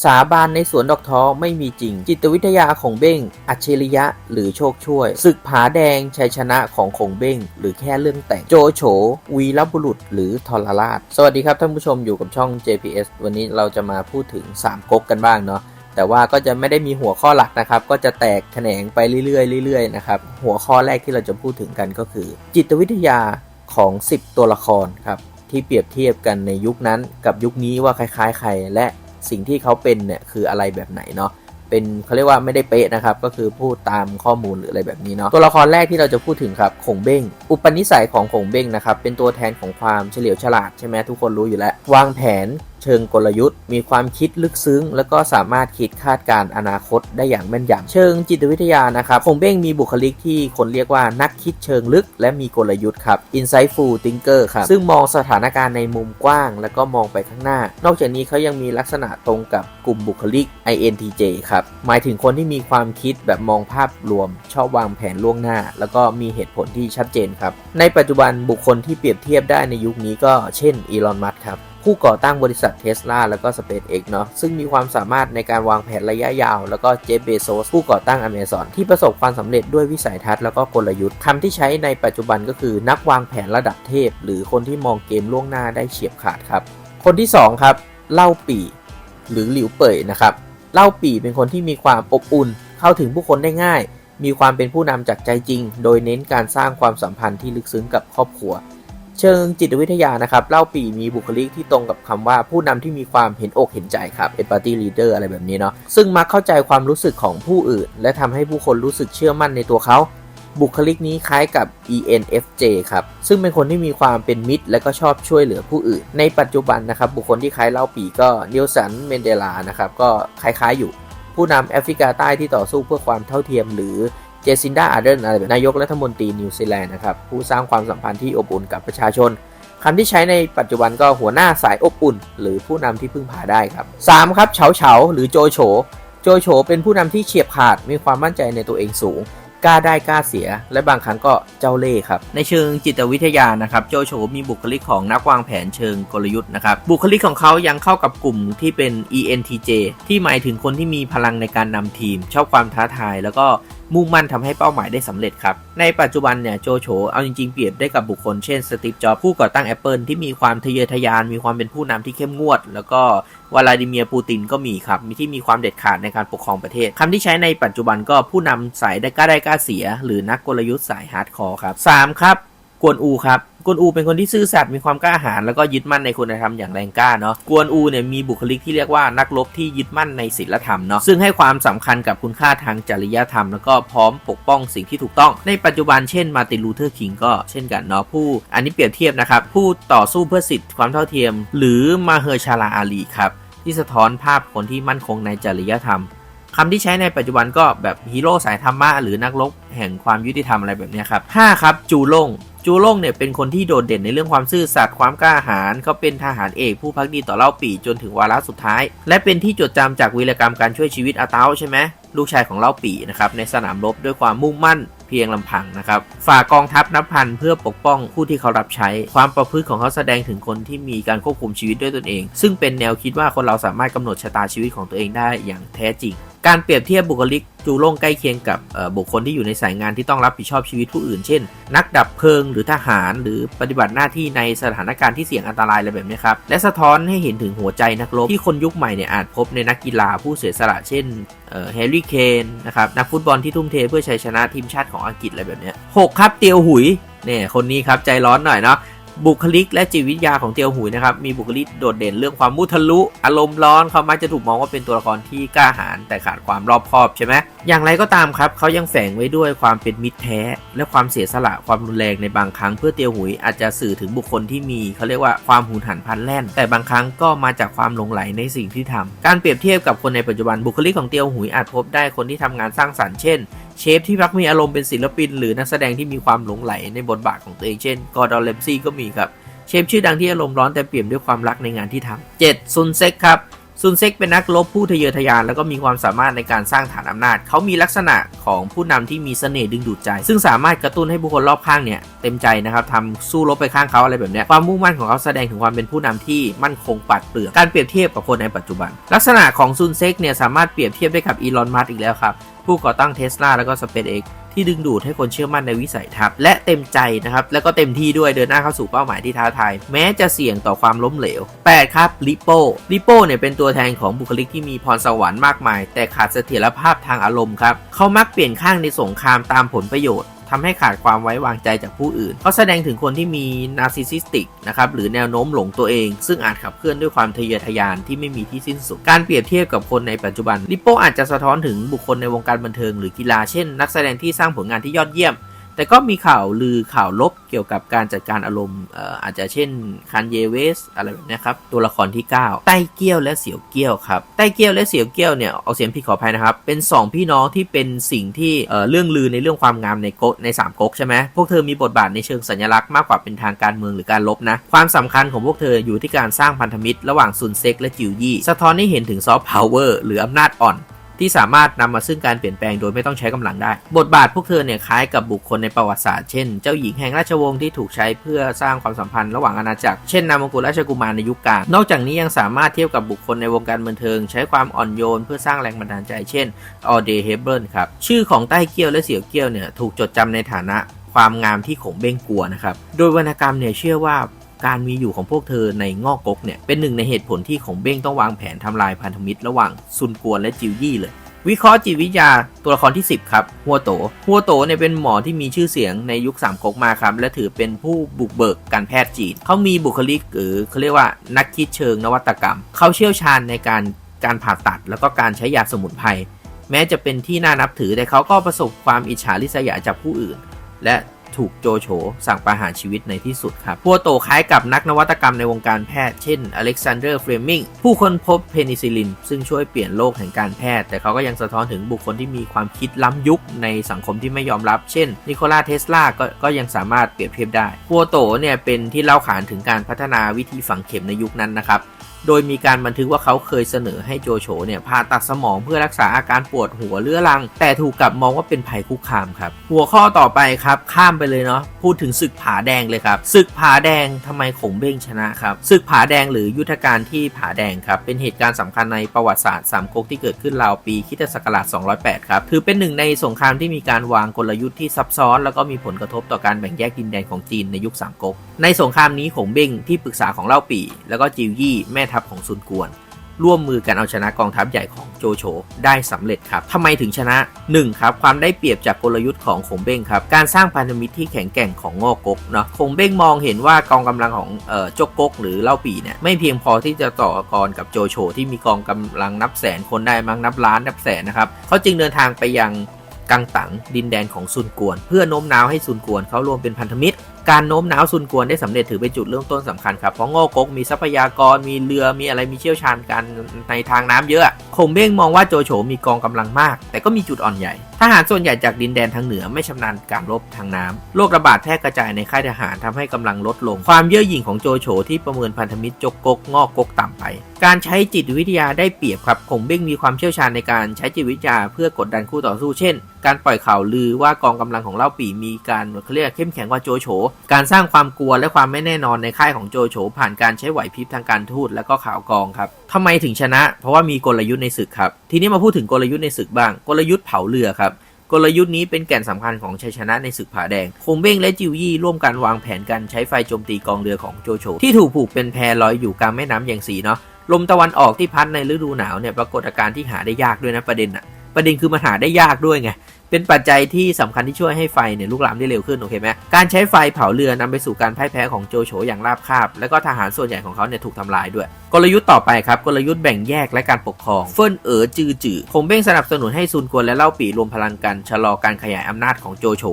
สาบานในสวนดอกท้อไม่มีจริง จิตวิทยาของเบ้ง อัจฉริยะหรือโชคช่วย ศึกผาแดงชัยชนะของคงเบ้ง หรือแค่เรื่องแต่ง โจโฉวีรบุรุษ หรือทรราช สวัสดีครับท่านผู้ชมอยู่กับช่อง JPS วันนี้เราจะมาพูดถึง 3ก๊กกันบ้างเนาะแต่ว่าก็จะไม่ได้มีหัวข้อหลักนะครับ ก็จะแตกแขนงไปเรื่อยๆเรื่อยๆนะครับหัวข้อแรกที่เราจะพูดถึงกันก็คือ จิตวิทยาของ 10 ตัวละครครับที่เปรียบเทียบกันในยุคนั้นกับยุคนี้ว่าคล้ายๆใครและ สิ่งที่เขาเป็นเนี่ยคืออะไรแบบไหนเนาะเป็นเขาเรียกว่าไม่ได้เป๊ะนะครับ ก็คือพูดตามข้อมูลหรืออะไรแบบนี้เนาะตัวละครแรกที่เราจะพูดถึงครับขงเบ้ง อุปนิสัยของขงเบ้งนะครับเป็นตัวแทนของความเฉลียวฉลาดใช่ไหมทุกคนรู้อยู่แล้ว วางแผน เชิงกลยุทธ์ มีความคิดลึกซึ้ง แล้วก็สามารถคิดคาดการณ์อนาคตได้อย่างแม่นยำเชิงจิตวิทยานะครับคงเบ้งมีบุคลิกที่คนเรียกว่านักคิดเชิงลึก และมีกลยุทธ์ครับ insightful thinker ครับซึ่งมองสถานการณ์ในมุมกว้าง แล้วก็มองไปข้างหน้า นอกจากนี้เขายังมีลักษณะตรงกับกลุ่มบุคลิก INTJ ครับหมายถึงคนที่มีความคิดแบบมองภาพรวม ชอบวางแผนล่วงหน้า แล้วก็มีเหตุผลที่ชัดเจนครับในปัจจุบันบุคคลที่เปรียบเทียบได้ในยุคนี้ก็เช่นอีลอนมัสครับ ผู้ก่อตั้งบริษัทเท s l a แล้วก็ SpaceX เนาะซึ่งมีความสามารถในการวางแผนระยะยาว แล้วก็เจฟเบโซสผู้ก่อตั้ง Amazon ที่ประสบความสำเร็จด้วยวิสัยทัศน์แล้วก็กลยุทธ์คำที่ใช้ในปัจจุบันก็คือนักวางแผนระดับเทพ หรือคนที่มองเกมล่วงหน้าได้เฉียบขาดครับ คนที่ 2 ครับ เล่าปี่หรือหลิวเป่ยนะครับเล่าปี่เป็นคนที่มีความอบอุ่น เข้าถึงผู้คนได้ง่าย มีความเป็นผู้นำจากใจจริง โดยเน้นการสร้างความสัมพันธ์ที่ลึกซึ้งกับครอบครัว เชิงจิตวิทยานะครับเล่าปีมีบุคลิกที่ตรงกับคำว่าผู้นำที่มีความเห็นอกเห็นใจครับ empathy leader อะไรแบบนี้เนาะซึ่งมักเข้าใจความรู้สึกของผู้อื่น และทำให้ผู้คนรู้สึกเชื่อมั่นในตัวเขาบุคลิกนี้คล้ายกับ ENFJ ครับ ซึ่งเป็นคนที่มีความเป็นมิตร และก็ชอบช่วยเหลือผู้อื่น ในปัจจุบันนะครับ บุคคลที่คล้ายเล่าปีก็นิลสัน เมนเดลา นะครับ ก็คล้ายๆอยู่ ผู้นำแอฟริกาใต้ที่ต่อสู้เพื่อความเท่าเทียมหรือ เจซินดาอาร์เดนอะไรแบบนายกรัฐมนตรีนิวซีแลนด์นะครับผู้สร้างความสัมพันธ์ที่อบอุ่นกับประชาชนคำที่ใช้ในปัจจุบันก็หัวหน้าสายอบอุ่น หรือผู้นำที่พึ่งพาได้ครับ 3. ครับเฉาเฉาหรือโจโฉโจโฉเป็นผู้นำที่เฉียบขาดมีความมั่นใจในตัวเองสูง กล้าได้กล้าเสีย และบางครั้งก็เจ้าเล่ห์ครับ ในเชิงจิตวิทยานะครับโจโฉมีบุคลิกของนักวางแผนเชิงกลยุทธ์นะครับบุคลิกของเขายังเข้ากับกลุ่มที่เป็น ENTJ ที่หมายถึงคนที่มีพลังในการนำทีม ชอบความท้าทาย แล้วก็มุ่งมั่นทำให้เป้าหมายได้สำเร็จครับ ในปัจจุบันเนี่ยโจโฉเอาจริงๆ เปรียบได้กับบุคคลเช่นสตีฟจ็อบผู้ก่อตั้ง Apple ที่มีความทะเยอทะยาน มีความเป็นผู้นำที่เข้มงวด แล้วก็ วลาดิเมียร์ปูตินก็มีครับ มีที่มีความเด็ดขาดในการปกครองประเทศคำที่ใช้ในปัจจุบันก็ผู้นำสายได้กล้าได้กล้าเสีย หรือนักกลยุทธ์สายฮาร์ดคอร์ครับ 3. ครับ กวนอูครับกวนอูเป็นคนที่ซื่อสัตย์มีความกล้าหาญแล้วก็ยึดมั่นในคุณธรรมอย่างแรงกล้าเนาะกวนอูเนี่ยมีบุคลิกที่เรียกว่านักรบที่ยึดมั่นในศีลธรรมเนาะซึ่งให้ความสำคัญกับคุณค่าทางจริยธรรม แล้วก็พร้อมปกป้องสิ่งที่ถูกต้อง ในปัจจุบันเช่นมาติลูเทอร์คิงก็เช่นกันเนาะผู้อันนี้เปรียบเทียบนะครับผู้ต่อสู้เพื่อสิทธิความเท่าเทียม หรือมาเฮอร์ชาลาอาลีครับ ที่สะท้อนภาพคนที่มั่นคงในจริยธรรมคำที่ใช้ในปัจจุบันก็แบบฮีโร่สายธรรมะหรือนักรบแห่งความยุติธรรมอะไรแบบนี้ครับ 5. ครับจูล่งจูล่งเนี่ยเป็นคนที่โดดเด่นในเรื่องความซื่อสัตย์ความกล้าหาญเขาเป็นทหารเอกผู้พักดีต่อเล่าปี่จนถึงวาระสุดท้าย และเป็นที่จดจำจากวีรกรรมการช่วยชีวิตอาเต้าใช่ไหมลูกชายของเล่าปี่นะครับในสนามรบด้วยความมุ่งมั่น พียงลำพังนะครับ ฝ่ากองทัพนับพันเพื่อปกป้องผู้ที่เขารับใช้ ความประพฤติของเขาแสดงถึงคนที่มีการควบคุมชีวิตด้วยตนเอง ซึ่งเป็นแนวคิดว่าคนเราสามารถกำหนดชะตาชีวิตของตัวเองได้อย่างแท้จริง การเปรียบเทียบบุคลิกจูโล่งใกล้เคียงกับบุคคลที่อยู่ในสายงานที่ต้องรับผิดชอบชีวิตผู้อื่น เช่น นักดับเพลิงหรือทหาร หรือปฏิบัติหน้าที่ในสถานการณ์ที่เสี่ยงอันตรายอะไรแบบนี้ครับ และสะท้อนให้เห็นถึงหัวใจนักรบที่คนยุคใหม่เนี่ยอาจพบในนักกีฬาผู้เสียสละเช่นแฮร์รี่เคนนะครับนักฟุตบอลที่ทุ่มเทเพื่อชัยชนะทีมชาติของอังกฤษอะไรแบบนี้หกครับเตียวหุยเนี่ยคนนี้ครับใจร้อนหน่อยเนาะ บุคลิกและจิตวิทยาของเตียวหุยนะครับมีบุคลิกโดดเด่นเรื่องความมุทะลุ อารมณ์ร้อนเขามักจะถูกมองว่าเป็นตัวละครที่กล้าหาญแต่ขาดความรอบคอบใช่ไหมอย่างไรก็ตามครับเขายังแฝงไว้ด้วยความเป็นมิตรแท้ และความเสียสละความรุนแรงในบางครั้งเพื่อเตียวหุยอาจจะสื่อถึงบุคคลที่มีเขาเรียกว่าความหุนหันพันแล่น แต่บางครั้งก็มาจากความหลงไหลในสิ่งที่ทำการเปรียบเทียบกับคนในปัจจุบันบุคลิกของเตียวหุยอาจพบได้คนที่ทำงานสร้างสรรค์เช่นเชฟที่พักมีอารมณ์เป็นศิลปิน หรือนักแสดงที่มีความหลงไหลในบทบาทของตัวเองเช่นกอร์ดอนเลมซี่ก็มีครับ เชฟชื่อดังที่อารมณ์ร้อนแต่เปี่ยมด้วยความรักในงานที่ทำ 7. ซุนเซ็กครับ ซุนเซ็กเป็นนักรบผู้ทะเยอทะยานแล้วก็มีความสามารถในการสร้างฐานอำนาจ เขามีลักษณะของผู้นำที่มีเสน่ห์ดึงดูดใจ ซึ่งสามารถกระตุ้นให้บุคคลรอบข้างเนี่ยเต็มใจนะครับทำสู้รบไปข้างเขาอะไรแบบนี้ความมุ่งมั่นของเขาแสดงถึงความเป็นผู้นำที่มั่นคงปัดเปลือกการเปรียบเทียบกับคนในปัจจุบัน ลักษณะของซุนเซ็กเนี่ยสามารถเปรียบเทียบได้กับอีลอนมัสก์อีกแล้วครับผู้ก่อตั้งเทสลาแล้วก็สเปซเอ็ก ที่ดึงดูดให้คนเชื่อมั่นในวิสัยทัศน์และเต็มใจนะครับ แล้วก็เต็มที่ด้วยเดินหน้าเข้าสู่เป้าหมายที่ท้าทายแม้จะเสี่ยงต่อความล้มเหลว 8 ครับลิโป้ลิโป้เนี่ยเป็นตัวแทนของบุคลิกที่มีพรสวรรค์มากมาย แต่ขาดเสถียรภาพทางอารมณ์ครับเขามักเปลี่ยนข้างในสงครามตามผลประโยชน์ ทำให้ขาดความไว้วางใจจากผู้อื่นเขาแสดงถึงคนที่มีนาร์ซิสซิสติกนะครับหรือแนวโน้มหลงตัวเอง ซึ่งอาจขับเคลื่อนด้วยความทะเยอทะยานที่ไม่มีที่สิ้นสุด การเปรียบเทียบกับคนในปัจจุบันลิโป้อาจจะสะท้อนถึงบุคคลในวงการบันเทิงหรือกีฬาเช่น นักแสดงที่สร้างผลงานที่ยอดเยี่ยม แต่ก็มีข่าวลือข่าวลบเกี่ยวกับการจัดการอารมณ์อาจจะเช่นคันเยเวสอะไรแบบนี้ครับ ตัวละครที่ 9 ไต้เกี้ยวและเสี่ยวเกี้ยวครับ ไต้เกี้ยวและเสี่ยวเกี้ยวเนี่ยเอาเสียงผิดขออภัยนะครับ เป็น 2 พี่น้องที่เป็นสิ่งที่เเรื่องลือในเรื่องความงามในก๊กใน3ก๊กใช่ไหมพวกเธอมีบทบาทในเชิงสัญลักษณ์มากกว่าเป็นทางการเมืองหรือการลบนะ ความสำคัญของพวกเธออยู่ที่การสร้างพันธมิตร ระหว่างซุนเซ็กและจิวยี่ สะท้อนให้เห็นถึงซอฟต์พาวเวอร์หรืออำนาจอ่อน ที่สามารถนำมาซึ่งการเปลี่ยนแปลงโดยไม่ต้องใช้กำลังได้ บทบาทพวกเธอเนี่ยคล้ายกับบุคคลในประวัติศาสตร์เช่น เจ้าหญิงแห่งราชวงศ์ที่ถูกใช้เพื่อสร้างความสัมพันธ์ระหว่างอาณาจักร เช่นนามกุลราชกุมารในยุคกลาง นอกจากนี้ยังสามารถเทียบกับบุคคลในวงการบันเทิง ใช้ความอ่อนโยนเพื่อสร้างแรงบันดาลใจ เช่นออเดเฮเบิลครับ ชื่อของใต้เกี้ยวและเสี่ยวเกี้ยวเนี่ยถูกจดจำในฐานะความงามที่ขงเบ้งกลัวนะครับ โดยวรรณกรรมเนี่ยเชื่อว่า การมีอยู่ของพวกเธอในงอกกกเนี่ยเป็นหนึ่งในเหตุผลที่ของเบ้งต้องวางแผนทำลายพันธมิตรระหว่างซุนกวนและจิวยี่เลยวิเคราะห์จิตวิทยาตัวละครที่ 10 ครับฮัวโตฮัวโตเนี่ยเป็นหมอที่มีชื่อเสียงในยุคสามก๊กมาครับ และถือเป็นผู้บุกเบิกการแพทย์จีน เขามีบุคลิกหรือเขาเรียกว่านักคิดเชิงนวัตกรรม เขาเชี่ยวชาญในการการผ่าตัด แล้วก็การใช้ยาสมุนไพรแม้จะเป็นที่น่านับถือแต่เขาก็ประสบความอิจฉาริษยาจากผู้อื่น และ ถูกโจโฉสั่งประหารชีวิตในที่สุดครับพัวโตคล้ายกับนักนวัตกรรมในวงการแพทย์ เช่นอเล็กซานเดอร์เฟลมิงผู้ค้นพบเพนิซิลิน ซึ่งช่วยเปลี่ยนโลกแห่งการแพทย์ แต่เขาก็ยังสะท้อนถึงบุคคลที่มีความคิดล้ำยุคในสังคมที่ไม่ยอมรับ เช่น นิโคลาเทสลาก็ก็ยังสามารถเปรียบเทียบได้พัวโตเนี่ยเป็นที่เล่าขานถึงการพัฒนาวิธีฝังเข็มในยุคนั้นนะครับ โดยมีการบันทึกว่าเขาเคยเสนอให้โจโฉเนี่ยผ่าตัดสมองเพื่อรักษาอาการปวดหัวเรื้อรัง แต่ถูกกลับมองว่าเป็นภัยคุกคามครับ หัวข้อต่อไปครับ ข้ามไปเลยเนาะพูดถึงศึกผาแดงเลยครับศึกผาแดงทำไมขงเบ้งชนะครับศึกผาแดงหรือยุทธการที่ผาแดงครับเป็นเหตุการณ์สำคัญในประวัติศาสตร์สามก๊กที่เกิดขึ้นราวปีคริสตศักราช208 ครับถือเป็นหนึ่งในสงครามที่มีการวางกลยุทธ์ที่ซับซ้อน แล้วก็มีผลกระทบต่อการแบ่งแยกดินแดนของจีนในยุคสามก๊กในสงครามนี้ขงเบ้งที่ปรึกษาของเล่าปี่แล้วก็จิวยี่แม่ทัพของซุนกวน ร่วมมือกันเอาชนะกองทัพใหญ่ของโจโฉได้สำเร็จครับทำไมถึงชนะ 1. ครับความได้เปรียบจากกลยุทธ์ของขงเบ้งครับการสร้างพันธมิตรที่แข็งแกร่งของงอกกกเนาะขงเบ้งมองเห็นว่ากองกำลังของเอ่อจกกก หรือเล่าปีเนี่ยไม่เพียงพอที่จะต่อกรกับโจโฉที่มีกองกำลังนับแสนคนได้มั้งนับล้านนับแสนนะครับเขาจึงเดินทางไปยังกังตังดินแดนของซุนกวน เพื่อโน้มน้าวให้ซุนกวนเขารวมเป็นพันธมิตรการโน้มน้าวซุนกวนได้สำเร็จถือเป็นจุดเริ่มต้นสำคัญครับเพราะโง่กกมีทรัพยากรมีเรือมีอะไรมีเชี่ยวชาญกันในทางน้ำเยอะคงเบ้งมองว่าโจโฉมีกองกำลังมาก แต่ก็มีจุดอ่อนใหญ่ทหารส่วนใหญ่จากดินแดนทางเหนือไม่ชำนาญการรบทางน้ำโรคระบาดแพร่กระจายในค่ายทหารทำให้กำลังลดลง ความเย่อหยิ่งของโจโฉที่ประเมินพันธมิตรจกกกงอกกกต่ำไป การใช้จิตวิทยาได้เปรียบครับคงเบ้งมีความเชี่ยวชาญในการใช้จิตวิทยาเพื่อกดดันคู่ต่อสู้เช่น การปล่อยข่าวลือว่ากองกำลังของเล่าปี่มีการเขาเรียกเข้มแข็งกว่าโจโฉการสร้างความกลัวและความไม่แน่นอนในค่ายของโจโฉผ่านการใช้ไหวพริบทางการทูตและก็ข่าวกองครับทำไมถึงชนะ เพราะว่ามีกลยุทธ์ในศึกครับ ทีนี้มาพูดถึงกลยุทธ์ในศึกบ้าง กลยุทธ์เผาเรือครับกลยุทธ์นี้เป็นแก่นสำคัญของชัยชนะในศึกผาแดง คงเบ้งและจิวยี่ร่วมกันวางแผนการใช้ไฟโจมตีกองเรือของโจโฉที่ถูกผูกเป็นแพลอยอยู่กลางแม่น้ำอย่างสีเนาะ ลมตะวันออกที่พัดในฤดูหนาวเนี่ยปรากฏอาการที่หาได้ยากด้วยนะประเด็นอะประเด็นคือมันหาได้ยากด้วยไง เป็นปัจจัยที่สำคัญที่ช่วยให้ไฟเนี่ยลุกลามได้เร็วขึ้นโอเคไหมการใช้ไฟเผาเรือนำไปสู่การพ่ายแพ้ของโจโฉอย่างราบคาบ และก็ทหารส่วนใหญ่ของเขาเนี่ยถูกทำลายด้วย กลยุทธ์ต่อไปครับกลยุทธ์แบ่งแยกและการปกครองเฟิ่นเอ๋อจือจือคงเบ้งสนับสนุนให้ซุนกวนและเล่าปี่รวมพลังกันชะลอการขยายอำนาจของโจโฉ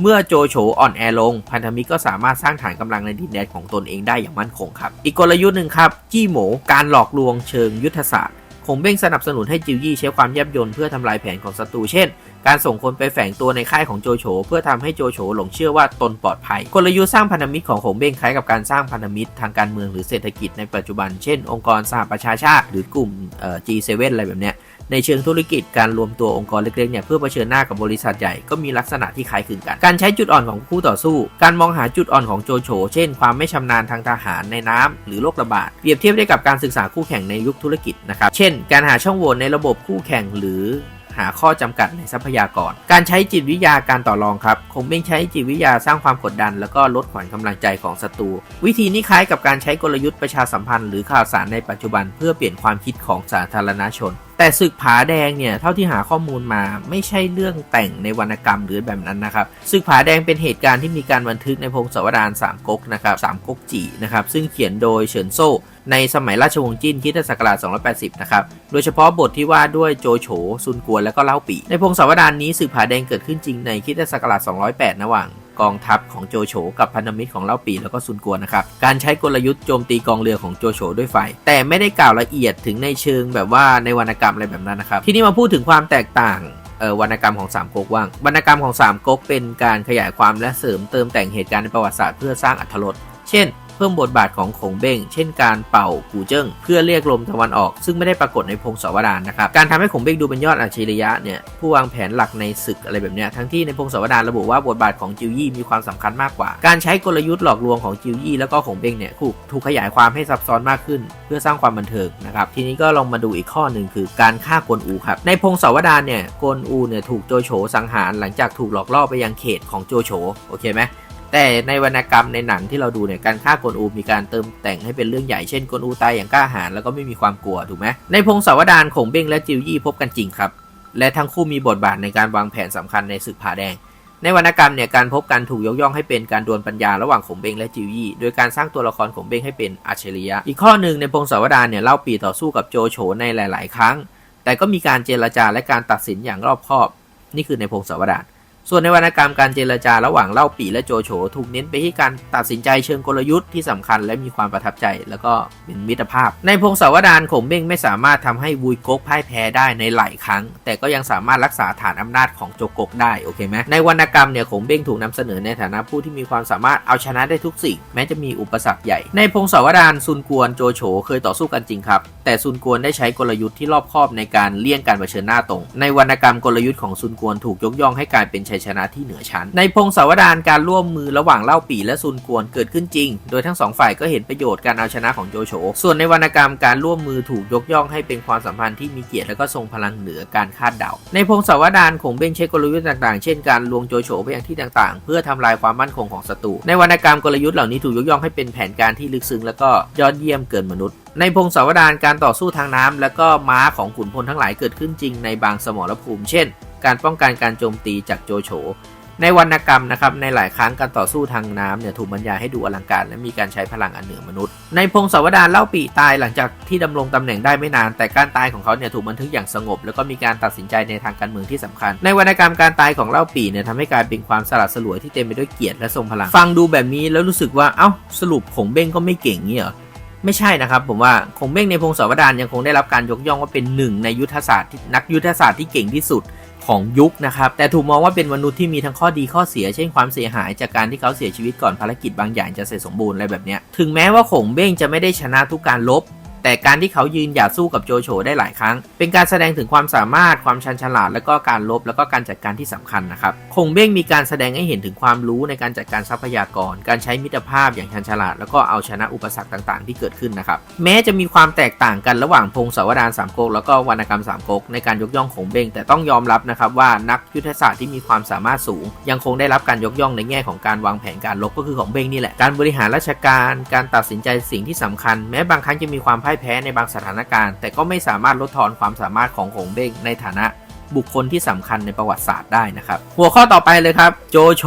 เมื่อโจโฉอ่อนแอลง พันธมิตรก็สามารถสร้างฐานกำลังในดินแดนของตนเองได้อย่างมั่นคงครับ อีกกลยุทธ์หนึ่งครับ จี้หมการหลอกลวงเชิงยุทธศาสตร์ คงเบ้งสนับสนุนให้จิวยี่ใช้ความแยบยลเพื่อทำลายแผนของศัตรูเช่น การส่งคนไปแฝงตัวในค่ายของโจโฉเพื่อทำให้โจโฉหลงเชื่อว่าตนปลอดภัย กลยุทธ์สร้างพันธมิตรของคงเบ้งคล้ายกับการสร้างพันธมิตรทางการเมืองหรือเศรษฐกิจในปัจจุบัน เช่น องค์กรสหประชาชาติ หรือกลุ่มเอ่อ G7 อะไรแบบเนี้ย ในเชิงธุรกิจการรวมตัวองค์กรเล็กๆเนี่ยเพื่อเผชิญหน้ากับบริษัทใหญ่ก็มีลักษณะที่คล้ายคลึงกัน การใช้จุดอ่อนของคู่ต่อสู้ การมองหาจุดอ่อนของโจโฉเช่น ความไม่ชำนาญทางทหารในน้ำหรือโรคระบาดเปรียบเทียบได้กับการศึกษาคู่แข่งในยุคธุรกิจนะครับเช่น การหาช่องโหว่ในระบบคู่แข่งหรือ หาข้อจำกัดในทรัพยากร การใช้จิตวิทยาการต่อรองครับคงเบ้งใช้จิตวิทยาสร้างความกดดัน แล้วก็ลดขวัญกำลังใจของศัตรู วิธีนี้คล้ายกับการใช้กลยุทธ์ประชาสัมพันธ์หรือข่าวสารในปัจจุบันเพื่อเปลี่ยนความคิดของสาธารณชน แต่ศึกผาแดงเนี่ยเท่าที่หาข้อมูลมาไม่ใช่เรื่องแต่งในวรรณกรรมหรือแบบนั้นนะครับศึกผาแดงเป็นเหตุการณ์ที่มีการบันทึกในพงศาวดารสามก๊กนะครับสามก๊กจีนะครับซึ่งเขียนโดยเฉินโซ่ ในสมัยราชวงศ์จิ้นคริสตศักราช 280 นะครับ โดยเฉพาะบทที่ว่าด้วยโจโฉซุนกวน และก็เล่าปี ในพงศาวดารนี้ศึกผาแดงเกิดขึ้นจริงในคริสตศักราช 208 ระหว่างกองทัพของโจโฉกับพันธมิตรของเล่าปีแล้วก็ซุนกวนนะครับ การใช้กลยุทธ์โจมตีกองเรือของโจโฉด้วยไฟ แต่ไม่ได้กล่าวละเอียดถึงในเชิงแบบว่าในวรรณกรรมอะไรแบบนั้นนะครับ ที่นี้มาพูดถึงความแตกต่างวรรณกรรมของสามก๊กว่างวรรณกรรมของสามก๊กเป็นการขยายความและเสริมเติมแต่งเหตุการณ์ในประวัติศาสตร์เพื่อสร้างอรรถรสเช่น พิ่มบทบาทของขงเบ้งเช่นการเป่ากูเจิ้งเพื่อเรียกลมตะวันออก ซึ่งไม่ได้ปรากฏในพงศาวดารนะครับการทำให้ขงเบ้งดูเป็นยอดอัจฉริยะเนี่ยผู้วางแผนหลักในศึกอะไรแบบเนี้ยทั้งที่ในพงศาวดารระบุว่าบทบาทของจิวยี่มีความสำคัญมากกว่า การใช้กลยุทธ์หลอกลวงของจิวยี่แล้วก็ขงเบ้งเนี่ยถูกถูกขยายความให้ซับซ้อนมากขึ้น เพื่อสร้างความบันเทิงนะครับทีนี้ก็ลองมาดูอีกข้อหนึ่งคือการฆ่ากวนอูครับในพงศาวดารเนี่ยกวนอูเนี่ยถูกโจโฉสังหารหลังจากถูกหลอกล่อไปยังเขตของโจโฉโอเคไหม แต่ในวรรณกรรมในหนังที่เราดูเนี่ยการฆ่ากวนอูมีการเติมแต่งให้เป็นเรื่องใหญ่เช่นกวนอูตายอย่างกล้าหาญแล้วก็ไม่มีความกลัวถูกไหมในพงศาวดารขงเบ้งและจิวยี่พบกันจริงครับ และทั้งคู่มีบทบาทในการวางแผนสำคัญในศึกผาแดง ในวรรณกรรมเนี่ยการพบกันถูกยกย่องให้เป็นการดวลปัญญาระหว่างขงเบ้งและจิวยี่โดยการสร้างตัวละครขงเบ้งให้เป็นอัจฉริยะ อีกข้อหนึ่งในพงศาวดารเนี่ยเล่าปีต่อสู้กับโจโฉในหลาย ๆ ครั้ง แต่ก็มีการเจรจาและการตัดสินอย่างรอบคอบ นี่คือในพงศาวดาร ส่วนในวรรณกรรมการเจรจาระหว่างเล่าปีและโจโฉถูกเน้นไปที่การตัดสินใจเชิงกลยุทธ์ที่สำคัญและมีความประทับใจแล้วก็เป็นมิตรภาพ ในพงศาวดารขงเบ้งไม่สามารถทำให้วุยกกพ่ายแพ้ได้ในหลายครั้ง แต่ก็ยังสามารถรักษาฐานอำนาจของโจกกได้โอเคไหมในวรรณกรรมเนี่ยขงเบ้งถูกนำเสนอในฐานะผู้ที่มีความสามารถเอาชนะได้ทุกสิ่ง แม้จะมีอุปสรรคใหญ่ ในพงศาวดารซุนกวนโจโฉเคยต่อสู้กันจริงครับ แต่ซุนกวนได้ใช้กลยุทธ์ที่รอบคอบในการเลี่ยงการเผชิญหน้าตรง ในวรรณกรรมกลยุทธ์ของซุนกวนถูกยกย่องให้กลายเป็นชัยชนะที่เหนือชั้น ในพงศาวดารการร่วมมือระหว่างเล่าปีและซุนกวนเกิดขึ้นจริง โดยทั้งสองฝ่ายก็เห็นประโยชน์การเอาชนะของโจโฉ ส่วนในวรรณกรรมการร่วมมือถูกยกย่องให้เป็นความสัมพันธ์ที่มีเกียรติและก็ทรงพลังเหนือการคาดเดา ในพงศาวดารคงเบ้งใช้กลยุทธ์ต่างๆ เช่นการลวงโจโฉไปยังที่ต่างๆ เพื่อทำลายความมั่นคงของศัตรู ในวรรณกรรมกลยุทธ์เหล่านี้ถูกยกย่องให้เป็นแผนการที่ลึกซึ้งและก็ยอดเยี่ยมเกินมนุษย์ในพงศาวดารการต่อสู้ทางน้ำและก็ม้าของขุนพลทั้งหลายเกิดขึ้นจริงในบางสมรภูมิเช่น การป้องกันการโจมตีจากโจโฉในวรรณกรรมนะครับในหลายครั้งการต่อสู้ทางน้ำเนี่ยถูกบรรยายให้ดูอลังการและมีการใช้พลังอันเหนือมนุษย์ ในพงศาวดารเล่าปีตายหลังจากที่ดำรงตำแหน่งได้ไม่นาน แต่การตายของเขาเนี่ยถูกบันทึกอย่างสงบ แล้วก็มีการตัดสินใจในทางการเมืองที่สำคัญ ในวรรณกรรมการตายของเล่าปีเนี่ยทำให้กลายเป็นความสลัดสลวยที่เต็มไปด้วยเกียรติและทรงพลัง ฟังดูแบบนี้แล้วรู้สึกว่าเอ้าสรุปขงเบ้งก็ไม่เก่งเนี่ยเหรอไม่ใช่นะครับผมว่าคงเบ้งในพงศาวดารยังคงได้รับการยกย่องว่าเป็นหนึ่งในยุทธศาสตร์นักยุทธศาสตร์ที่เก่งที่สุด ของยุคนะครับ แต่ถูกมองว่าเป็นมนุษย์ที่มีทั้งข้อดีข้อเสีย เช่นความเสียหายจากการที่เขาเสียชีวิตก่อนภารกิจบางอย่างจะเสร็จสมบูรณ์อะไรแบบนี้ถึงแม้ว่าขงเบ้งจะไม่ได้ชนะทุกการลบ แต่การที่เขายืนหยัดสู้กับโจโฉได้หลายครั้ง เป็นการแสดงถึงความสามารถความชันฉลาด และก็การลบแล้วก็การจัดการที่สำคัญนะครับคงเบ้งมีการแสดงให้เห็นถึงความรู้ในการจัดการทรัพยากร การใช้มิตรภาพอย่างชันฉลาด แล้วก็เอาชนะอุปสรรคต่าง ๆ ที่เกิดขึ้นนะครับแม้จะมีความแตกต่างกันระหว่างพงศาวดารสามก๊กแล้วก็วรรณกรรมสามก๊กในการยกย่องคงเบ้งแต่ต้องยอมรับนะครับว่านักยุทธศาสตร์ที่มีความสามารถสูง ยังคงได้รับการยกย่องในแง่ของการวางแผนการลบก็คือของเบ้งนี่แหละการบริหารราชการ การตัดสินใจสิ่งที่สำคัญ แม้บางครั้งจะมีความพ่ายแพ้ในบางสถานการณ์ แต่ก็ไม่สามารถลดทอนความสามารถของหงเบ้งในฐานะบุคคลที่สำคัญในประวัติศาสตร์ได้นะครับ หัวข้อต่อไปเลยครับ โจโฉ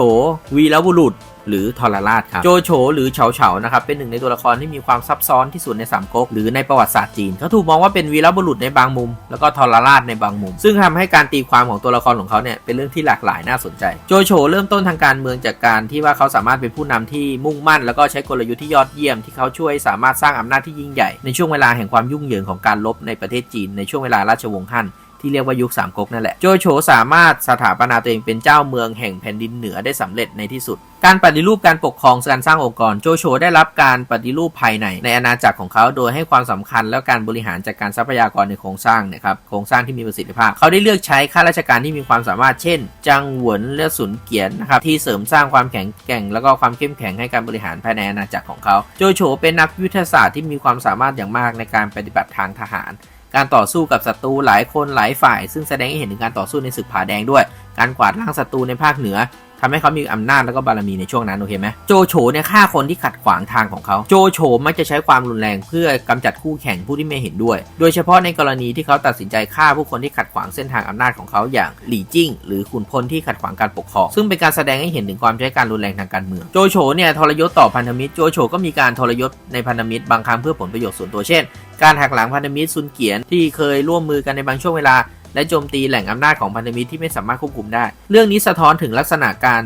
วีรบุรุษ หรือทรราชครับโจโฉหรือเฉาเฉานะครับเป็นหนึ่งในตัวละครที่มีความซับซ้อนที่สุดในสามก๊กหรือในประวัติศาสตร์จีนเขาถูกมองว่าเป็นวีรบุรุษในบางมุม แล้วก็ทรราชในบางมุม ซึ่งทำให้การตีความของตัวละครของเขาเนี่ยเป็นเรื่องที่หลากหลายน่าสนใจ โจโฉเริ่มต้นทางการเมืองจากการที่ว่าเขาสามารถเป็นผู้นำที่มุ่งมั่น แล้วก็ใช้กลยุทธ์ที่ยอดเยี่ยมที่เขาช่วยสามารถสร้างอำนาจที่ยิ่งใหญ่ในช่วงเวลาแห่งความยุ่งเหยิงของการลบในประเทศจีนในช่วงเวลาราชวงศ์ฮั่น ที่เรียกว่ายุคสามก๊กนั่นแหละ โจโฉสามารถสถาปนาตัวเองเป็นเจ้าเมืองแห่งแผ่นดินเหนือได้สำเร็จในที่สุด การปฏิรูปการปกครองการสร้างองค์กรโจโฉได้รับการปฏิรูปภายในในอาณาจักรของเขาโดยให้ความสำคัญและการบริหารจัดการทรัพยากรในโครงสร้างนะครับโครงสร้างที่มีประสิทธิภาพ เขาได้เลือกใช้ข้าราชการที่มีความสามารถเช่น จังหวนและสุนเกียนนะครับที่เสริมสร้างความแข็งแกร่ง แล้วก็ความเข้มแข็งให้การบริหารภายในอาณาจักรของเขา โจโฉเป็นนักยุทธศาสตร์ที่มีความสามารถอย่างมากในการปฏิบัติทางทหาร การต่อสู้กับศัตรูหลายคนหลายฝ่าย ซึ่งแสดงให้เห็นถึงการต่อสู้ในศึกผาแดงด้วย การกวาดล้างศัตรูในภาคเหนือ ทำให้เขามีอำนาจแล้วก็บารมีในช่วงนั้นโอเคไหมโจโฉเนี่ยฆ่าคนที่ขัดขวางทางของเขาโจโฉมักจะใช้ความรุนแรงเพื่อกำจัดคู่แข่งผู้ที่ไม่เห็นด้วย โดยเฉพาะในกรณีที่เขาตัดสินใจฆ่าผู้คนที่ขัดขวางเส้นทางอำนาจของเขาอย่างหลี่จิ้ง หรือขุนพลที่ขัดขวางการปกครองซึ่งเป็นการแสดงให้เห็นถึงความใช้การรุนแรงทางการเมืองโจโฉเนี่ยทรยศต่อพันธมิตรโจโฉก็มีการทรยศในพันธมิตรบางครั้งเพื่อผลประโยชน์ส่วนตัวเช่น การหักหลังพันธมิตรซุนเกียนที่เคยร่วมมือกันในบางช่วงเวลา และโจมตีแหล่งอำนาจของพันธมิตรที่ไม่สามารถควบคุมได้ เรื่องนี้สะท้อนถึงลักษณะการ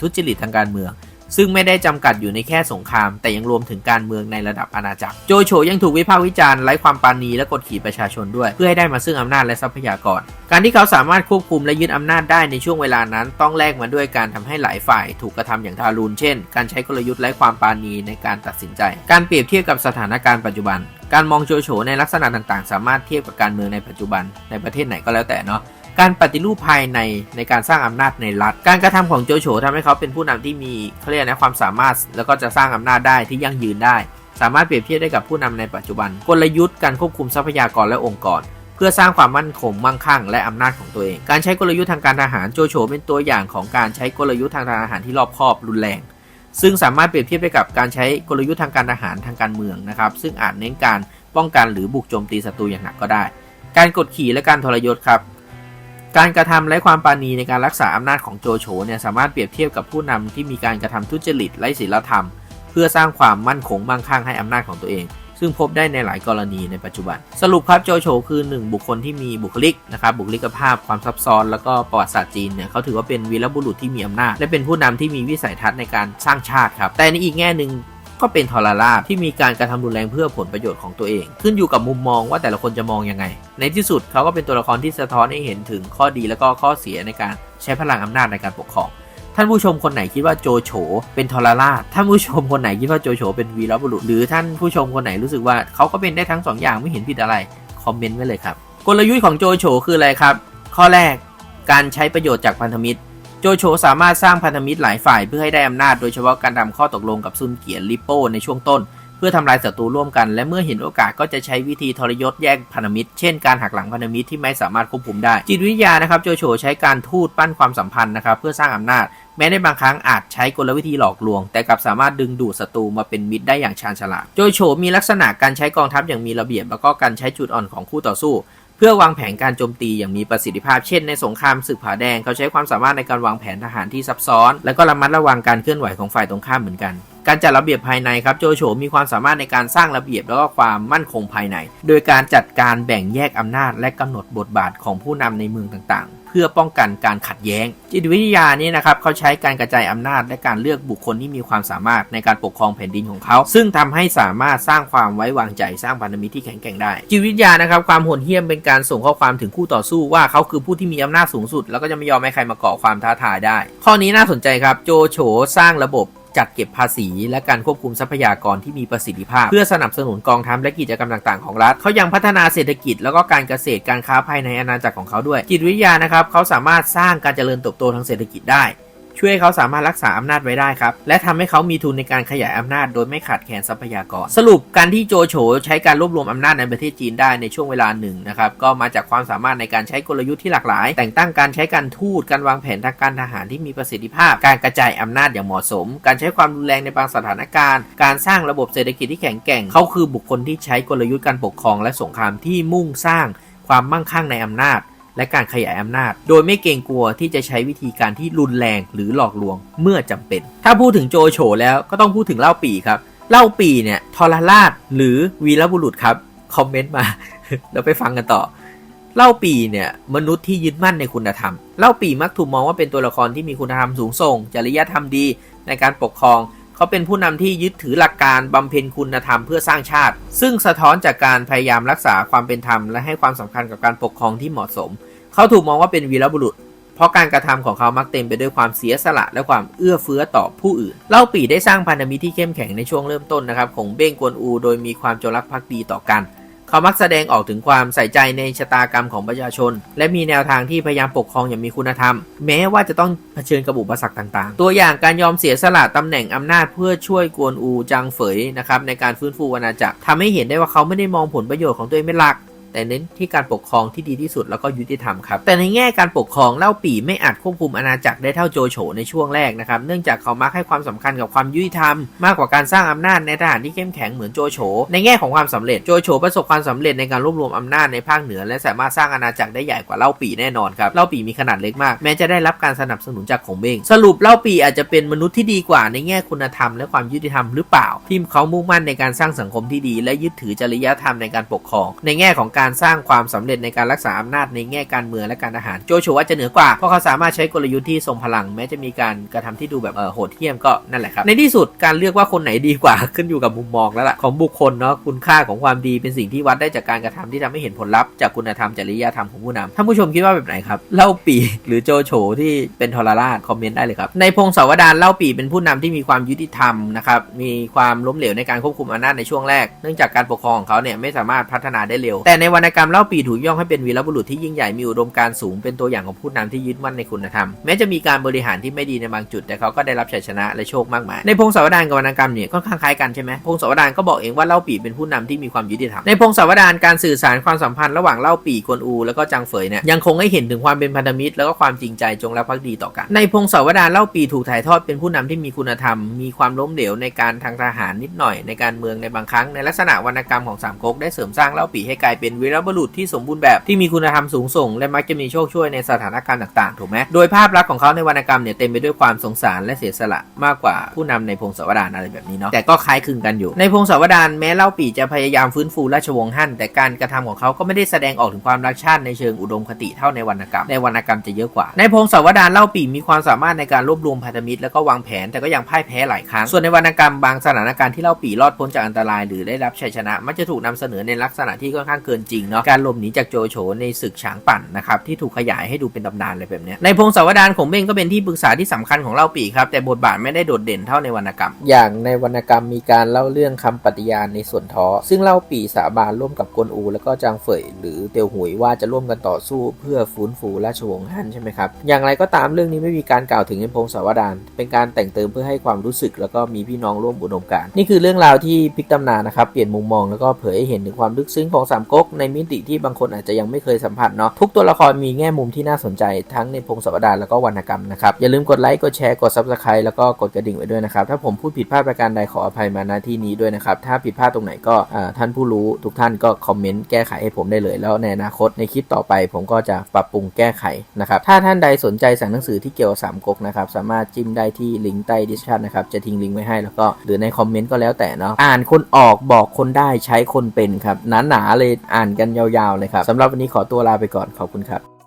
ทุจริตทางการเมือง ซึ่งไม่ได้จำกัดอยู่ในแค่สงคราม แต่ยังรวมถึงการเมืองในระดับอาณาจักร โจโฉยังถูกวิพากษ์วิจารณ์ไร้ความปราณีและกดขี่ประชาชนด้วยเพื่อให้ได้มาซึ่งอำนาจและทรัพยากร การที่เขาสามารถควบคุมและยึดอำนาจได้ในช่วงเวลานั้น ต้องแลกมาด้วยการทำให้หลายฝ่าย ถูกกระทำอย่างทารุณเช่น การใช้กลยุทธ์ไร้ความปราณีในการตัดสินใจ การเปรียบเทียบกับสถานการณ์ปัจจุบัน การมองโจโฉในลักษณะต่างๆ สามารถเทียบกับการเมืองในปัจจุบันในประเทศไหนก็แล้วแต่เนาะ การปฏิรูปภายในในการสร้างอำนาจในรัฐ การกระทำของโจโฉทำให้เขาเป็นผู้นำที่มีเขาเรียกนะความสามารถ แล้วก็จะสร้างอำนาจได้ที่ยั่งยืนได้ สามารถเปรียบเทียบได้กับผู้นำในปัจจุบัน กลยุทธ์การควบคุมทรัพยากรและองค์กร เพื่อสร้างความมั่นคงมั่งคั่ง และอำนาจของตัวเอง การใช้กลยุทธ์ทางการทหารโจโฉเป็นตัวอย่างของการใช้กลยุทธ์ทางการทหารที่รอบคอบรุนแรง ซึ่งสามารถเปรียบเทียบได้กับการใช้กลยุทธ์ทางการทหารทางการเมืองนะครับซึ่งอาจเน้นการป้องกันหรือบุกโจมตีศัตรูอย่างหนักก็ได้ การกดขี่และการทรยศครับ การกระทำไร้ความปาณีในการรักษาอำนาจของโจโฉเนี่ยสามารถเปรียบเทียบกับผู้นำที่มีการกระทำทุจริตไร้ศีลธรรม เพื่อสร้างความมั่นคงมั่งคั่งให้อำนาจของตัวเอง ซึ่งพบได้ในหลายกรณีในปัจจุบัน สรุปครับโจโฉคือหนึ่งบุคคลที่มีบุคลิกนะครับบุคลิกภาพความซับซ้อน แล้วก็ประวัติศาสตร์จีนเนี่ยเขาถือว่าเป็นวีรบุรุษที่มีอำนาจ และเป็นผู้นำที่มีวิสัยทัศน์ในการสร้างชาติครับแต่ในอีกแง่หนึ่ง ก็เป็นทรราชที่มีการกระทำรุนแรงเพื่อผลประโยชน์ของตัวเอง ขึ้นอยู่กับมุมมองว่าแต่ละคนจะมองยังไง ในที่สุดเขาก็เป็นตัวละครที่สะท้อนให้เห็นถึงข้อดีและก็ข้อเสียในการใช้พลังอำนาจในการปกครองท่านผู้ชมคนไหนคิดว่าโจโฉเป็นทรราชท่านผู้ชมคนไหนคิดว่าโจโฉเป็นวีรบุรุษ หรือท่านผู้ชมคนไหนรู้สึกว่าเขาก็เป็นได้ทั้งสองอย่างไม่เห็นผิดอะไร คอมเมนต์ไว้เลยครับ กลยุทธ์ของโจโฉคืออะไรครับ ข้อแรกการใช้ประโยชน์จากพันธมิตร โจโฉสามารถสร้างพันธมิตรหลายฝ่ายเพื่อให้ได้อำนาจโดยเฉพาะการทำข้อตกลงกับซุนเกียนลิปโป้ในช่วงต้น เพื่อทำลายศัตรูร่วมกัน และเมื่อเห็นโอกาสก็จะใช้วิธีทรยศแยกพันธมิตร เช่นการหักหลังพันธมิตรที่ไม่สามารถควบคุมได้ จิตวิทยานะครับโจโฉใช้การทูตปั้นความสัมพันธ์นะครับเพื่อสร้างอำนาจ แม้ในบางครั้งอาจใช้กลวิธีหลอกลวง แต่กลับสามารถดึงดูดศัตรูมาเป็นมิตรได้อย่างชาญฉลาดโจโฉมีลักษณะการใช้กองทัพอย่างมีระเบียบ แล้วก็การใช้จุดอ่อนของคู่ต่อสู้ พื่อวางแผนการโจมตีอย่างมีประสิทธิภาพเช่นในสงครามศึกผาแดงเขาใช้ความสามารถในการวางแผนทหารที่ซับซ้อน และก็ระมัดระวังการเคลื่อนไหวของฝ่ายตรงข้ามเหมือนกันการจัดระเบียบภายในครับโจโฉมีความสามารถในการสร้างระเบียบแล้วก็ความมั่นคงภายใน โดยการจัดการแบ่งแยกอำนาจและกำหนดบทบาทของผู้นำในเมืองต่างๆ พื่อป้องกันการขัดแย้ง จิตวิทยานี้นะครับเขาใช้การกระจายอำนาจและการเลือกบุคคลที่มีความสามารถในการปกครองแผ่นดินของเขา ซึ่งทำให้สามารถสร้างความไว้วางใจสร้างพันธมิตรที่แข็งแกร่งได้ จิตวิทยานะครับความโหดเหี้ยมเป็นการส่งข้อความถึงคู่ต่อสู้ว่าเขาคือผู้ที่มีอำนาจสูงสุด แล้วก็จะไม่ยอมให้ใครมาก่อความท้าทายได้ ข้อนี้น่าสนใจครับโจโฉสร้างระบบ จัดเก็บภาษี และการควบคุมทรัพยากรที่มีประสิทธิภาพ เพื่อสนับสนุนกองทัพและกิจกรรมต่างๆของรัฐเขายังพัฒนาเศรษฐกิจแล้วก็การเกษตรการค้าภายในอาณาจักรของเขาด้วย จิตวิทยานะครับเขาสามารถสร้างการเจริญเติบโตทางเศรษฐกิจได้ ช่วยให้เขาสามารถรักษาอำนาจไว้ได้ครับ และทำให้เขามีทุนในการขยายอำนาจ โดยไม่ขาดแคลนทรัพยากร สรุปการที่โจโฉใช้การรวบรวมอำนาจในประเทศจีนได้ในช่วงเวลาหนึ่งนะครับก็มาจากความสามารถในการใช้กลยุทธ์ที่หลากหลาย แต่งตั้งการใช้การทูตการวางแผนทางการทหารที่มีประสิทธิภาพ การกระจายอำนาจอย่างเหมาะสม การใช้ความรุนแรงในบางสถานการณ์ การสร้างระบบเศรษฐกิจที่แข็งแกร่งเขาคือบุคคลที่ใช้กลยุทธ์การปกครองและสงครามที่มุ่งสร้างความมั่งคั่งในอำนาจ และการขยายอำนาจ โดยไม่เกรงกลัวที่จะใช้วิธีการที่รุนแรงหรือหลอกลวงเมื่อจำเป็น ถ้าพูดถึงโจโฉแล้วก็ต้องพูดถึงเล่าปีครับ เล่าปีเนี่ยทรราชหรือวีรบุรุษครับคอมเมนต์มาเราไปฟังกันต่อเล่าปีเนี่ยมนุษย์ที่ยึดมั่นในคุณธรรม เล่าปีมักถูกมองว่าเป็นตัวละครที่มีคุณธรรมสูงส่ง จริยธรรมดีในการปกครอง เขาเป็นผู้นำที่ยึดถือหลักการบำเพ็ญคุณธรรมเพื่อสร้างชาติ ซึ่งสะท้อนจากการพยายามรักษาความเป็นธรรมและให้ความสำคัญกับการปกครองที่เหมาะสม เขาถูกมองว่าเป็นวีรบุรุษเพราะการกระทำของเขามักเต็มไปด้วยความเสียสละและความเอื้อเฟื้อต่อผู้อื่น เล่าปีได้สร้างพันธมิตรที่เข้มแข็งในช่วงเริ่มต้นนะครับของเบ้งกวนอู โดยมีความจงรักภักดีต่อกัน เขามักแสดงออกถึงความใส่ใจในชะตากรรมของประชาชน และมีแนวทางที่พยายามปกครองอย่างมีคุณธรรม แม้ว่าจะต้องเผชิญกับอุปสรรคต่างๆ ตัวอย่างการยอมเสียสละตำแหน่งอำนาจเพื่อช่วยกวนอูจางเฟยนะครับในการฟื้นฟูอาณาจักรทำให้เห็นได้ว่าเขาไม่ได้มองผลประโยชน์ของตัวเองเป็นหลัก แต่เน้นที่การปกครองที่ดีที่สุดแล้วก็ยุติธรรมครับ แต่ในแง่การปกครองเล่าปี่ไม่อาจควบคุมอาณาจักรได้เท่าโจโฉในช่วงแรกนะครับ เนื่องจากเขามักให้ความสำคัญกับความยุติธรรม มากกว่าการสร้างอำนาจในทหารที่เข้มแข็งเหมือนโจโฉ ในแง่ของความสำเร็จโจโฉประสบความสำเร็จในการรวบรวมอำนาจในภาคเหนือ และสามารถสร้างอาณาจักรได้ใหญ่กว่าเล่าปี่แน่นอนครับ เล่าปี่มีขนาดเล็กมากแม้จะได้รับการสนับสนุนจากของเบ้งสรุปเล่าปี่อาจจะเป็นมนุษย์ที่ดีกว่าในแง่คุณธรรมและความยุติธรรมหรือเปล่าที่เขามุ่งมั่นในการสร้างสังคมที่ดี และยึดถือจริยธรรมในการปกครอง ในแง่ของการการสร้างความสำเร็จในการรักษาอำนาจในแง่การเมืองและการทหาร โจโฉอาจะเหนือกว่า เพราะเขาสามารถใช้กลยุทธ์ที่ทรงพลังแม้จะมีการกระทำที่ดูแบบเออโหดเหี้ยมก็นั่นแหละครับ ในที่สุดการเลือกว่าคนไหนดีกว่าขึ้นอยู่กับมุมมองแล้วล่ะของบุคคลเนาะคุณค่าของความดีเป็นสิ่งที่วัดได้จากการกระทำที่ทำให้เห็นผลลัพธ์จากคุณธรรมจริยธรรมของผู้นำท่านผู้ชมคิดว่าแบบไหนครับเล่าปีหรือโจโฉที่เป็นทรราชคอมเมนต์ได้เลยครับในพงศาวดารเล่าปีเป็นผู้นำที่มีความยุติธรรมนะครับมีความล้มเหลวในการควบคุมอำนาจในช่วงแรกเนื่องจากการปกครองของเขาเนี่ยไม่สามารถพัฒนาได้เร็ว แต่ในวรรณกรรมเล่าปีถูกย่องให้เป็นวีรบุรุษที่ยิ่งใหญ่มีอุดมการสูงเป็นตัวอย่างของผู้นำที่ยึดมั่นในคุณธรรมแม้จะมีการบริหารที่ไม่ดีในบางจุดแต่เขาก็ได้รับชัยชนะและโชคมากมายในพงศาวดารกับวรรณกรรมเนี่ยค่อนข้างคล้ายกันใช่ไหมพงศาวดารก็บอกเองว่าเล่าปีเป็นผู้นำที่มีความยุติธรรมในพงศาวดารการสื่อสารความสัมพันธ์ระหว่างเล่าปีกวนอูแล้วก็จางเฟยเนี่ยยังคงให้เห็นถึงความเป็นพันธมิตร แล้วก็ความจริงใจจงรักภักดีต่อกัน ในพงศาวดารเล่าปีถูกถ่ายทอดเป็นผู้นำที่มีคุณธรรม มีความล้มเหลวในการทางทหารนิดหน่อยในการเมืองในบางครั้งในลักษณะวรรณกรรมของสามก๊กได้เสริมสร้างเล่าปีให้กลายเป็นวีรบุรุษที่สมบูรณ์แบบที่มีคุณธรรมสูงส่ง และมักจะมีโชคช่วยในสถานการณ์ต่างๆ ถูกไหมโดยภาพลักษณ์ของเขาในวรรณกรรมเนี่ยเต็มไปด้วยความสงสารและเสียสละมากกว่าผู้นำในพงศาวดารอะไรแบบนี้เนาะแต่ก็คล้ายคลึงกันอยู่ ในพงศาวดารแม้เล่าปีจะพยายามฟื้นฟูราชวงศ์ฮั่นแต่การกระทำของเขาก็ไม่ได้แสดงออกถึงความรักชาติในเชิงอุดมคติเท่าในวรรณกรรมในวรรณกรรมจะเยอะกว่า ในพงศาวดารเล่าปีมีความสามารถในการรวบรวมพันธมิตร แล้วก็วางแผนแต่ก็ยังพ่ายแพ้หลายครั้งส่วนในวรรณกรรมบางสถานการณ์ที่เล่าปีรอดพ้นจากอันตราย หรือได้รับชัยชนะมักจะถูกนำเสนอในลักษณะที่ค่อนข้างเกินจริงเนาะการหลบหนีจากโจโฉในศึกฉางปั่นนะครับที่ถูกขยายให้ดูเป็นตำนานอะไรแบบเนี้ยในพงศาวดารของเบ้งก็เป็นที่ปรึกษาที่สำคัญของเล่าปีครับแต่บทบาทไม่ได้โดดเด่นเท่าในวรรณกรรม อย่างในวรรณกรรมมีการเล่าเรื่องคำปฏิญาณในส่วนท้อซึ่งเล่าปีสาบานร่วมกับกวนอู แล้วก็จางเฟยหรือเตียวหุยว่าจะร่วมกันต่อสู้เพื่อฟื้นฟูราชวงศ์ฮั่นใช่ไหมครับอย่างไรก็ตามเรื่องนี้ไม่มีการกล่าวถึงในพงศาวดารเป็นการแต่งเติมเพื่อให้ความรู้สึก แล้วก็มีพี่น้องร่วมอุดมการนี่คือเรื่องราวที่พลิกตำนานนะครับเปลี่ยนมุมมองแล้วก็เผยให้เห็นถึงความลึกซึ้งของสามก๊กในมิติที่บางคนอาจจะยังไม่เคยสัมผัสเนาะทุกตัวละครมีแง่มุมที่น่าสนใจทั้งในพงศาวดารแล้วก็วรรณกรรมนะครับอย่าลืมกดไลค์กดแชร์กด subscribe แล้วก็กดกระดิ่งไว้ด้วยนะครับถ้าผมพูดผิดพลาดประการใดขออภัยมาณที่นี้ด้วยนะครับถ้าผิดพลาดตรงไหนก็ท่านผู้รู้ทุกท่านก็คอมเมนต์แก้ไขให้ผมได้เลย แล้วในอนาคตในคลิปต่อไป ผมก็จะปรับปรุงแก้ไขนะครับถ้าท่านใดสนใจสั่งหนังสือที่เกี่ยวกับสามก๊กนะครับสามารถจิ้มได้ที่ลิงก์ใต้ดิสคันนะครับจะทิ้งลิงก์ไว้ให้แล้วก็หรือในคอมเมนต์ก็แล้วแต่เนาะอ่านคนออกบอกคนได้ใช้คนเป็นครับหนาๆเลยอ่านกันยาวๆเลยครับสำหรับวันนี้ขอตัวลาไปก่อนขอบคุณครับ